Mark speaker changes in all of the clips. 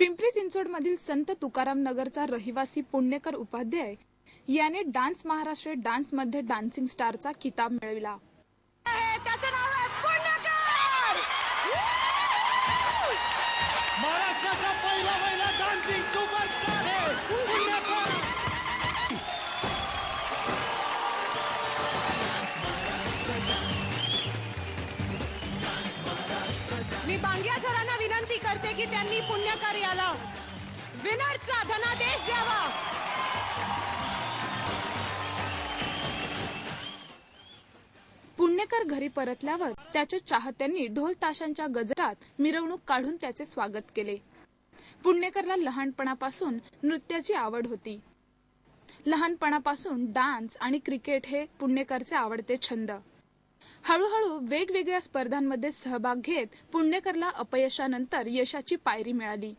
Speaker 1: पिंपरी चिंचवडमधील संत तुकाराम नगरचा रहिवासी पुण्यकर उपाध्याय याने डान्स महाराष्ट्र डान्समध्ये डान्सिंग स्टारचा किताब मिळविला.
Speaker 2: त्याचं नाव आहे पुण्यकर!
Speaker 3: महाराष्ट्राचा पहिला महिला डान्सिंग सुपरस्टार आहे पुण्यकर!
Speaker 2: मी बांगिया सरांना करते की त्यांनी पुण्यकार्याला विनरचा धनादेश द्यावा.
Speaker 1: पुण्यकर घरी परतल्यावर त्याच्या चाहत्यांनी ढोल ताशांच्या गजरात मिरवणूक काढून त्याचे स्वागत केले. पुण्यकरला लहानपणापासून नृत्याची आवड होती. लहानपणापासून डान्स आणि क्रिकेट हे पुण्यकरचे आवडते छंद. हळूहळू वेगवेगळ्या स्पर्धांमध्ये सहभाग घेत पुण्यकरला अपयशानंतर यशाची पायरी मिळाली.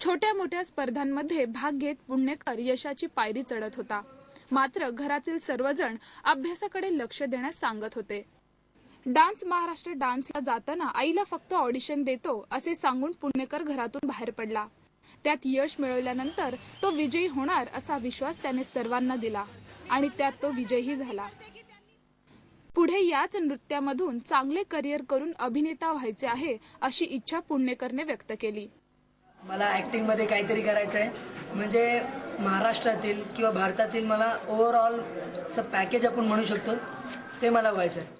Speaker 1: छोट्या मोठ्या स्पर्धांमध्ये भाग घेत पुण्यकर यशाची पायरी चढत होता. मात्र घरातील सर्वजण अभ्यासाकडे लक्ष देण्यास सांगत होते. डान्स महाराष्ट्र डान्सला जाताना आईला फक्त ऑडिशन देतो असे सांगून पुणेकर घरातून बाहेर पडला. त्यात यश मिळवल्यानंतर तो विजयी होणार असा विश्वास त्याने सर्वांना दिला आणि त्यात तो विजयी झाला. पुढे याच नृत्यामधून चांगले करिअर करून अभिनेता व्हायचे आहे अशी इच्छा पुणेकरने व्यक्त केली.
Speaker 4: मला ॲक्टिंगमध्ये काहीतरी करायचं आहे म्हणजे महाराष्ट्रातील किंवा भारतातील मला ओव्हरऑल असं पॅकेज आपण म्हणू शकतो ते मला व्हायचं आहे